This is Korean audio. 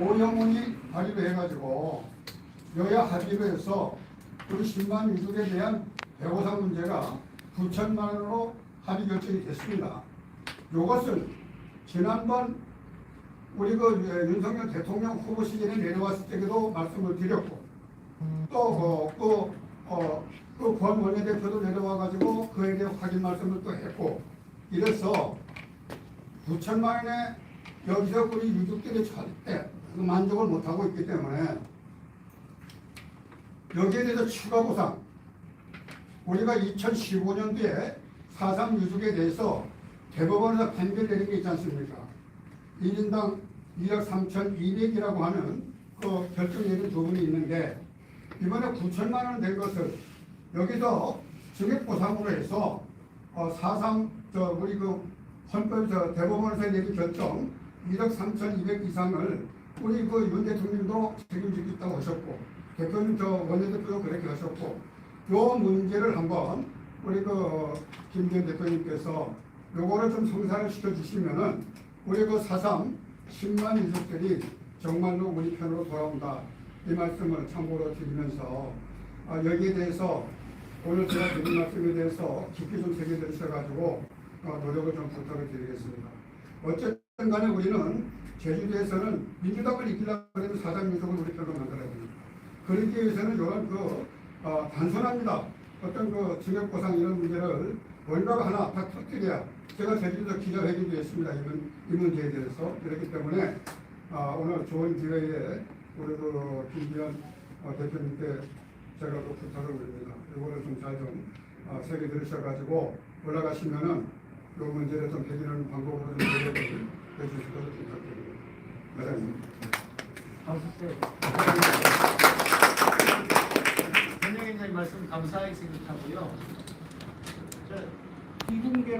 오영훈이 발의를 해가지고 여야 합의를 해서 우리 10만 유족에 대한 배보상 문제가 9천만 원으로 합의 결정이 됐습니다. 이것을 지난번 우리 그 윤석열 대통령 후보 시절에 내려왔을 때에도 말씀을 드렸고 또그 어, 그 원내대표도 내려와가지고 그에 대해 확인 말씀을 또 했고 이래서 9천만 원에 여기서 우리 유족들이 절대 그 만족을 못하고 있기 때문에 여기에 대해서 추가 보상 우리가 2015년도에 4.3 유족에 대해서 대법원에서 판결 내린 게 있지 않습니까? 1인당 1억 3,200이라고 하는 그 결정 내린 부분이 있는데 이번에 9천만 원 된 것을 여기서 증액 보상으로 해서 어, 4.3저 우리 그 헌법 저 대법원에서 내린 결정 1억 3,200 이상을 우리 그 윤 대통령도 책임지겠다고 하셨고 대표님 저 원내대표도 그렇게 하셨고 요 문제를 한번 우리 그 김기현 대표님께서 요거를 좀 성사를 시켜주시면은 우리 그 사상 10만 유족들이 정말로 우리 편으로 돌아온다 이 말씀을 참고로 드리면서 아, 여기에 대해서 오늘 제가 드린 말씀에 대해서 깊이 좀 새겨드리셔가지고 어, 노력을 좀 부탁을 드리겠습니다. 어쨌든 간에 우리는 제주도에서는 민주당을 이기려고 하면 사장 유족을 우리 편으로 만들어야 됩니다. 그러기 위해서는 이런 그 어, 단순합니다. 어떤 그 증액보상 이런 문제를 뭔가가 하나 다 터뜨려야 제가 제주도 기자회견도 했습니다. 이문, 이 문제에 대해서 그렇기 때문에 아, 오늘 좋은 기회에 우리 그 김기현 어, 대표님께 제가 그 부탁을 드립니다. 이거를 좀 잘좀 어, 새겨 들으셔가지고 올라가시면은 이 문제를 좀 해결하는 방법으로 좀 해주실 것을 변영희님 말씀 감사하게 생각하고요. 저 이분계